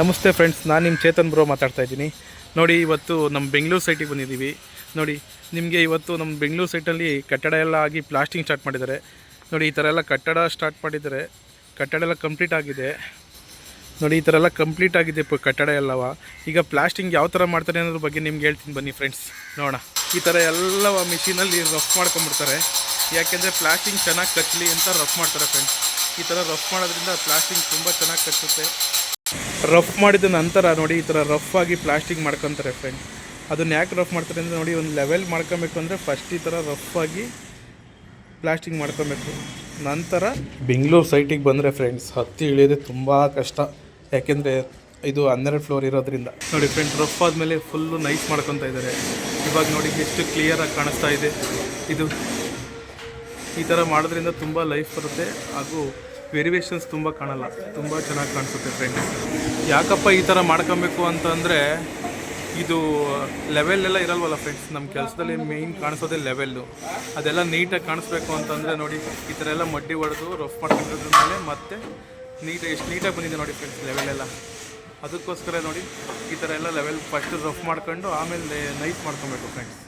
ನಮಸ್ತೆ ಫ್ರೆಂಡ್ಸ್, ನಾನು ನಿಮ್ಮ ಚೇತನ್ ಬ್ರೋ ಮಾತಾಡ್ತಾ ಇದ್ದೀನಿ. ನೋಡಿ, ಇವತ್ತು ನಮ್ಮ ಬೆಂಗಳೂರು ಸೈಟಿಗೆ ಬಂದಿದ್ದೀವಿ. ನೋಡಿ, ನಿಮಗೆ ಇವತ್ತು ನಮ್ಮ ಬೆಂಗಳೂರು ಸೈಟಲ್ಲಿ ಕಟ್ಟಡ ಎಲ್ಲ ಆಗಿ ಪ್ಲಾಸ್ಟಿಂಗ್ ಸ್ಟಾರ್ಟ್ ಮಾಡಿದ್ದಾರೆ. ನೋಡಿ, ಈ ಥರ ಎಲ್ಲ ಕಟ್ಟಡ ಸ್ಟಾರ್ಟ್ ಮಾಡಿದ್ದಾರೆ. ಕಟ್ಟಡ ಎಲ್ಲ ಕಂಪ್ಲೀಟ್ ಆಗಿದೆ. ನೋಡಿ, ಈ ಥರ ಎಲ್ಲ ಕಂಪ್ಲೀಟ್ ಆಗಿದೆ ಕಟ್ಟಡ ಎಲ್ಲವ. ಈಗ ಪ್ಲಾಸ್ಟಿಂಗ್ ಯಾವ ಥರ ಮಾಡ್ತಾರೆ ಅನ್ನೋದ್ರ ಬಗ್ಗೆ ನಿಮ್ಗೆ ಹೇಳ್ತೀನಿ ಬನ್ನಿ ಫ್ರೆಂಡ್ಸ್ ನೋಡೋಣ. ಈ ಥರ ಎಲ್ಲವ ಮಿಷಿನಲ್ಲಿ ರಫ್ ಮಾಡ್ಕೊಂಬಿಡ್ತಾರೆ ಯಾಕೆಂದರೆ ಪ್ಲಾಸ್ಟಿಂಗ್ ಚೆನ್ನಾಗಿ ಕಚ್ಚಲಿ ಅಂತ ರಫ್ ಮಾಡ್ತಾರೆ ಫ್ರೆಂಡ್ಸ್ ಈ ಥರ ರಫ್ ಮಾಡೋದ್ರಿಂದ ಪ್ಲಾಸ್ಟಿಂಗ್ ತುಂಬ ಚೆನ್ನಾಗಿ ಕಚ್ಚುತ್ತೆ. ರಫ್ ಮಾಡಿದ ನಂತರ ನೋಡಿ, ಈ ಥರ ರಫ್ ಆಗಿ ಪ್ಲಾಸ್ಟಿಕ್ ಮಾಡ್ಕೊತಾರೆ ಫ್ರೆಂಡ್ ಅದನ್ನ ಯಾಕೆ ರಫ್ ಮಾಡ್ತಾರೆ ಅಂದರೆ ನೋಡಿ, ಒಂದು ಲೆವೆಲ್ ಮಾಡ್ಕೊಬೇಕು ಅಂದರೆ ಫಸ್ಟ್ ಈ ಥರ ರಫ್ ಆಗಿ ಪ್ಲಾಸ್ಟಿಕ್ ಮಾಡ್ಕೊಬೇಕು. ನಂತರ ಬೆಂಗಳೂರು ಸೈಟಿಗೆ ಬಂದರೆ ಫ್ರೆಂಡ್ಸ್ ಹತ್ತಿ ಇಳಿಯೋದೇ ತುಂಬ ಕಷ್ಟ. ಯಾಕೆಂದರೆ ಇದು ಹನ್ನೆರಡು ಫ್ಲೋರ್ ಇರೋದ್ರಿಂದ. ನೋಡಿ ಫ್ರೆಂಡ್ಸ್ ರಫ್ ಆದಮೇಲೆ ಫುಲ್ಲು ನೈಸ್ ಮಾಡ್ಕೊತಾ ಇದ್ದಾರೆ ಇವಾಗ ನೋಡಿ ಎಷ್ಟು ಕ್ಲಿಯರಾಗಿ ಕಾಣಿಸ್ತಾ ಇದೆ. ಇದು ಈ ಥರ ಮಾಡೋದ್ರಿಂದ ತುಂಬ ಲೈಫ್ ಬರುತ್ತೆ. ಹಾಗೂ ವೆರಿವೇಷನ್ಸ್ ತುಂಬ ಕಾಣಲ್ಲ. ತುಂಬ ಚೆನ್ನಾಗಿ ಕಾಣಿಸುತ್ತೆ ಫ್ರೆಂಡ್ ಯಾಕಪ್ಪ ಈ ಥರ ಮಾಡ್ಕೊಬೇಕು ಅಂತಂದರೆ ಇದು ಲೆವೆಲ್ ಎಲ್ಲ ಇರಲ್ವಲ್ಲ ಫ್ರೆಂಡ್ಸ್ ನಮ್ಮ ಕೆಲಸದಲ್ಲಿ ಮೇಯ್ನ್ ಕಾಣಿಸೋದೇ ಲೆವೆಲ್ಲು ಅದೆಲ್ಲ ನೀಟಾಗಿ ಕಾಣಿಸ್ಬೇಕು ಅಂತಂದರೆ ನೋಡಿ, ಈ ಥರ ಎಲ್ಲ ಮಡ್ಡಿ ಹೊಡೆದು ರಫ್ ಮಾಡ್ಕೊಂಡಿರೋದ್ರ ಮೇಲೆ ಮತ್ತೆ ನೀಟಾಗಿ ಎಷ್ಟು ನೀಟಾಗಿ ಬಂದಿದೆ ನೋಡಿ ಫ್ರೆಂಡ್ಸ್ ಲೆವೆಲ್ ಎಲ್ಲ. ಅದಕ್ಕೋಸ್ಕರ ನೋಡಿ, ಈ ಥರ ಎಲ್ಲ ಲೆವೆಲ್ ಫಸ್ಟ್ ರಫ್ ಮಾಡ್ಕೊಂಡು ಆಮೇಲೆ ನೈಟ್ ಮಾಡ್ಕೊಬೇಕು ಫ್ರೆಂಡ್ಸ್